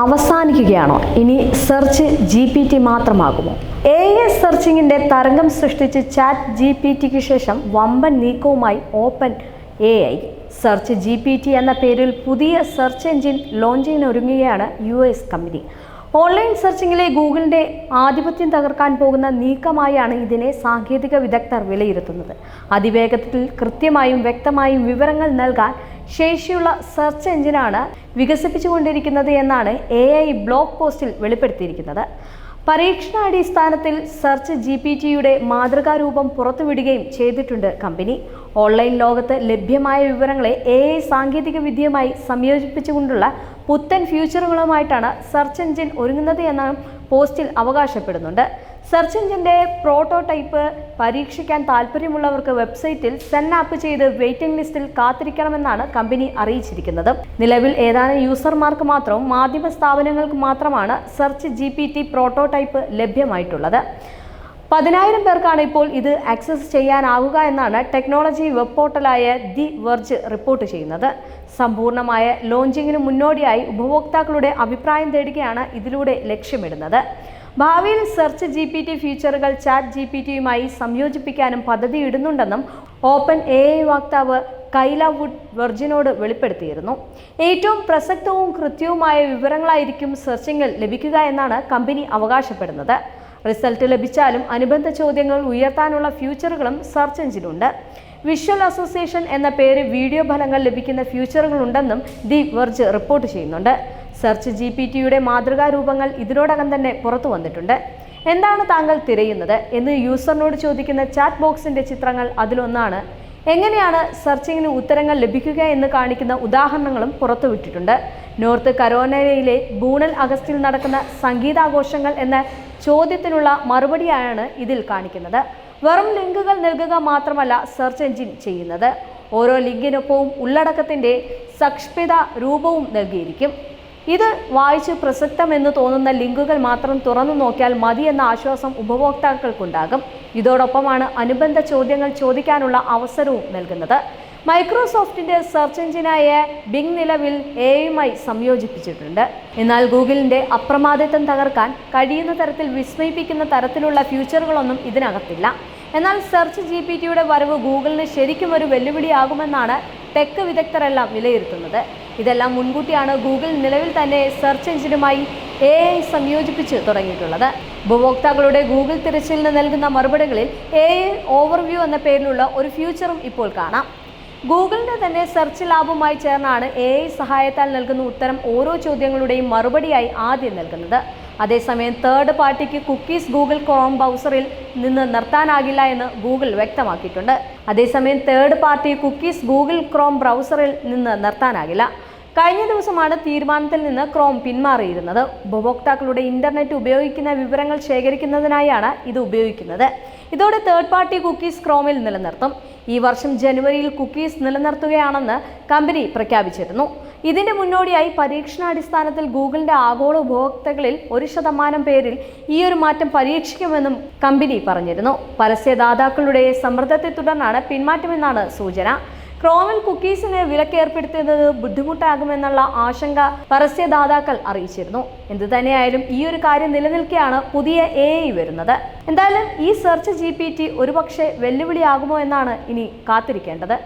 അവസാനിക്കുകയാണോ? ഇനി search G P T മാത്രമാകുമോ? A എസ് സെർച്ചിങ്ങിന്റെ തരംഗം സൃഷ്ടിച്ച് ചാറ്റ് ജി പി ടിക്ക് ശേഷം വമ്പൻ നീക്കവുമായി Open A I search G P T എന്ന പേരിൽ പുതിയ സെർച്ച് എഞ്ചിൻ ലോഞ്ചിങ്ങിന് ഒരുങ്ങുകയാണ് യു എസ് കമ്പനി ഓൺലൈൻ സെർച്ചിങ്ങിലെ ഗൂഗിളിന്റെ ആധിപത്യം തകർക്കാൻ പോകുന്ന നീക്കമായാണ് ഇതിനെ സാങ്കേതിക വിദഗ്ധർ വിലയിരുത്തുന്നത്. അതിവേഗത്തിൽ കൃത്യമായും വ്യക്തമായും വിവരങ്ങൾ നൽകാൻ ശേഷിയുള്ള സെർച്ച് എഞ്ചിനാണ് വികസിപ്പിച്ചുകൊണ്ടിരിക്കുന്നത് എന്നാണ് എ ഐ ബ്ലോഗ് പോസ്റ്റിൽ വെളിപ്പെടുത്തിയിരിക്കുന്നത്. പരീക്ഷണാടിസ്ഥാനത്തിൽ സെർച്ച് ജി പി ടിയുടെ മാതൃകാരൂപം പുറത്തുവിടുകയും ചെയ്തിട്ടുണ്ട് കമ്പനി. ഓൺലൈൻ ലോകത്ത് ലഭ്യമായ വിവരങ്ങളെ എ ഐ സാങ്കേതിക വിദ്യയുമായി സംയോജിപ്പിച്ചുകൊണ്ടുള്ള പുത്തൻ ഫ്യൂച്ചറുകളുമായിട്ടാണ് സെർച്ച് എഞ്ചിൻ ഒരുങ്ങുന്നത് എന്നാണ് പോസ്റ്റിൽ അവകാശപ്പെടുന്നുണ്ട്. സെർച്ച് എഞ്ചിന്റെ പ്രോട്ടോടൈപ്പ് പരീക്ഷിക്കാൻ താല്പര്യമുള്ളവർക്ക് വെബ്സൈറ്റിൽ സെൻ ആപ്പ് ചെയ്ത് വെയിറ്റിംഗ് ലിസ്റ്റിൽ കാത്തിരിക്കണമെന്നാണ് കമ്പനി അറിയിച്ചിരിക്കുന്നത്. നിലവിൽ ഏതാനും യൂസർമാർക്ക് മാത്രവും മാധ്യമ സ്ഥാപനങ്ങൾക്ക് മാത്രമാണ് search G P T prototype ലഭ്യമായിട്ടുള്ളത്. പതിനായിരം പേർക്കാണ് ഇപ്പോൾ ഇത് ആക്സസ് ചെയ്യാനാവുക എന്നാണ് ടെക്നോളജി വെബ് പോർട്ടലായ ദി വെർജ് റിപ്പോർട്ട് ചെയ്യുന്നത്. സമ്പൂർണമായ ലോഞ്ചിങ്ങിന് മുന്നോടിയായി ഉപഭോക്താക്കളുടെ അഭിപ്രായം തേടുകയാണ് ഇതിലൂടെ ലക്ഷ്യമിടുന്നത്. ഭാവിയിൽ സെർച്ച് ജി പി ടി ഫീച്ചറുകൾ ചാറ്റ് ജി പി ടിയുമായി സംയോജിപ്പിക്കാനും പദ്ധതിയിടുന്നുണ്ടെന്നും ഓപ്പൺ എ ഐ വക്താവ് കൈല വുഡ് വെർജിനോട് വെളിപ്പെടുത്തിയിരുന്നു. ഏറ്റവും പ്രസക്തവും കൃത്യവുമായ വിവരങ്ങളായിരിക്കും സെർച്ചിങ്ങിൽ ലഭിക്കുക എന്നാണ് കമ്പനി അവകാശപ്പെടുന്നത്. റിസൾട്ട് ലഭിച്ചാലും അനുബന്ധ ചോദ്യങ്ങൾ ഉയർത്താനുള്ള ഫ്യൂച്ചറുകളും സെർച്ച് എഞ്ചിനുണ്ട്. വിഷ്വൽ അസോസിയേഷൻ എന്ന പേര് വീഡിയോ ഫലങ്ങൾ ലഭിക്കുന്ന ഫ്യൂച്ചറുകളുണ്ടെന്നും ദി വെർജ് റിപ്പോർട്ട് ചെയ്യുന്നുണ്ട്. സെർച്ച് ജി പി ടിയുടെ മാതൃകാ രൂപങ്ങൾ ഇതിനോടകം തന്നെ പുറത്തു വന്നിട്ടുണ്ട്. എന്താണ് താങ്കൾ തിരയുന്നത്? എന്ന് യൂസറിനോട് ചോദിക്കുന്ന ചാറ്റ് ബോക്സിന്റെ ചിത്രങ്ങൾ അതിലൊന്നാണ്. എങ്ങനെയാണ് സെർച്ചിങ്ങിന് ഉത്തരങ്ങൾ ലഭിക്കുക എന്ന് കാണിക്കുന്ന ഉദാഹരണങ്ങളും പുറത്തുവിട്ടിട്ടുണ്ട് നോർത്ത് കരോനയിലെ ബൂണൽ അഗസ്റ്റിൽ നടക്കുന്ന സംഗീതാഘോഷങ്ങൾ എന്ന ചോദ്യത്തിനുള്ള മറുപടിയാണ് ഇതിൽ കാണിക്കുന്നത്. വെറും ലിങ്കുകൾ നൽകുക മാത്രമല്ല സെർച്ച് എഞ്ചിൻ ചെയ്യുന്നത്. ഓരോ ലിങ്കിനൊപ്പവും ഉള്ളടക്കത്തിന്റെ സക്ഷ്മിത രൂപവും നൽകിയിരിക്കും. ഇത് വായിച്ച് പ്രസക്തമെന്ന് തോന്നുന്ന ലിങ്കുകൾ മാത്രം തുറന്നു നോക്കിയാൽ മതി എന്ന ആശ്വാസം ഉപഭോക്താക്കൾക്കുണ്ടാകും. ഇതോടൊപ്പമാണ് അനുബന്ധ ചോദ്യങ്ങൾ ചോദിക്കാനുള്ള അവസരവും നൽകുന്നത്. മൈക്രോസോഫ്റ്റിന്റെ സെർച്ച് എഞ്ചിനായ ബിങ് നിലവിൽ എയുമായി സംയോജിപ്പിച്ചിട്ടുണ്ട്. എന്നാൽ ഗൂഗിളിന്റെ അപ്രമാദിത്വം തകർക്കാൻ കഴിയുന്ന തരത്തിൽ വിസ്മയിപ്പിക്കുന്ന തരത്തിലുള്ള ഫ്യൂച്ചറുകളൊന്നും ഇതിനകത്തില്ല. എന്നാൽ സെർച്ച് ജി പി ടിയുടെ വരവ് ഗൂഗിളിന് ശരിക്കും ഒരു വെല്ലുവിളിയാകുമെന്നാണ് ടെക് വിദഗ്ധരെല്ലാം വിലയിരുത്തുന്നത്. ഇതെല്ലാം മുൻകൂട്ടിയാണ് ഗൂഗിൾ നിലവിൽ തന്നെ സെർച്ച് എഞ്ചിനുമായി എ ഐ സംയോജിപ്പിച്ച് തുടങ്ങിയിട്ടുള്ളത്. ഉപഭോക്താക്കളുടെ ഗൂഗിൾ തിരച്ചിലിന് നൽകുന്ന മറുപടികളിൽ എ ഐ ഓവർവ്യൂ എന്ന പേരിലുള്ള ഒരു ഫ്യൂച്ചറും ഇപ്പോൾ കാണാം. ഗൂഗിളിന്റെ തന്നെ സെർച്ച് ലാബുമായി ചേർന്നാണ് എ ഐ സഹായത്താൽ നൽകുന്ന ഉത്തരം ഓരോ ചോദ്യങ്ങളുടെയും മറുപടിയായി ആദ്യം നൽകുന്നത്. അതേസമയം തേർഡ് പാർട്ടിക്ക് കുക്കീസ് ഗൂഗിൾ ക്രോം ബ്രൗസറിൽ നിന്ന് നിർത്താനാകില്ല എന്ന് ഗൂഗിൾ വ്യക്തമാക്കിയിട്ടുണ്ട്. അതേസമയം third party cookies Google Chrome ബ്രൗസറിൽ നിന്ന് നിർത്താനാകില്ല. കഴിഞ്ഞ ദിവസമാണ് തീരുമാനത്തിൽ നിന്ന് ക്രോം പിന്മാറിയിരുന്നത്. ഉപഭോക്താക്കളുടെ ഇന്റർനെറ്റ് ഉപയോഗിക്കുന്ന വിവരങ്ങൾ ശേഖരിക്കുന്നതിനായാണ് ഇത് ഉപയോഗിക്കുന്നത്. ഇതോടെ തേർഡ് പാർട്ടി കുക്കീസ് ക്രോമിൽ നിലനിർത്തും. ഈ വർഷം ജനുവരിയിൽ കുക്കീസ് നിലനിർത്തുകയാണെന്ന് കമ്പനി പ്രഖ്യാപിച്ചിരുന്നു. ഇതിന്റെ മുന്നോടിയായി പരീക്ഷണാടിസ്ഥാനത്തിൽ ഗൂഗിളിന്റെ ആഗോള ഉപഭോക്താക്കളിൽ ഒരു ശതമാനം പേരിൽ ഈ ഒരു മാറ്റം പരീക്ഷിക്കുമെന്നും കമ്പനി പറഞ്ഞിരുന്നു. പരസ്യദാതാക്കളുടെ സമ്മർദ്ദത്തെ തുടർന്നാണ് പിന്മാറ്റമെന്നാണ് സൂചന. ക്രോമിൽ കുക്കീസിന് വിലക്കേർപ്പെടുത്തുന്നത് ബുദ്ധിമുട്ടാകുമെന്നുള്ള ആശങ്ക പരസ്യദാതാക്കൾ അറിയിച്ചിരുന്നു. എന്തു തന്നെയായാലും ഈ ഒരു കാര്യം നിലനിൽക്കെയാണ് പുതിയ എ വരുന്നത്. എന്തായാലും ഈ സെർച്ച് ജി ഒരുപക്ഷെ വെല്ലുവിളിയാകുമോ എന്നാണ് ഇനി കാത്തിരിക്കേണ്ടത്.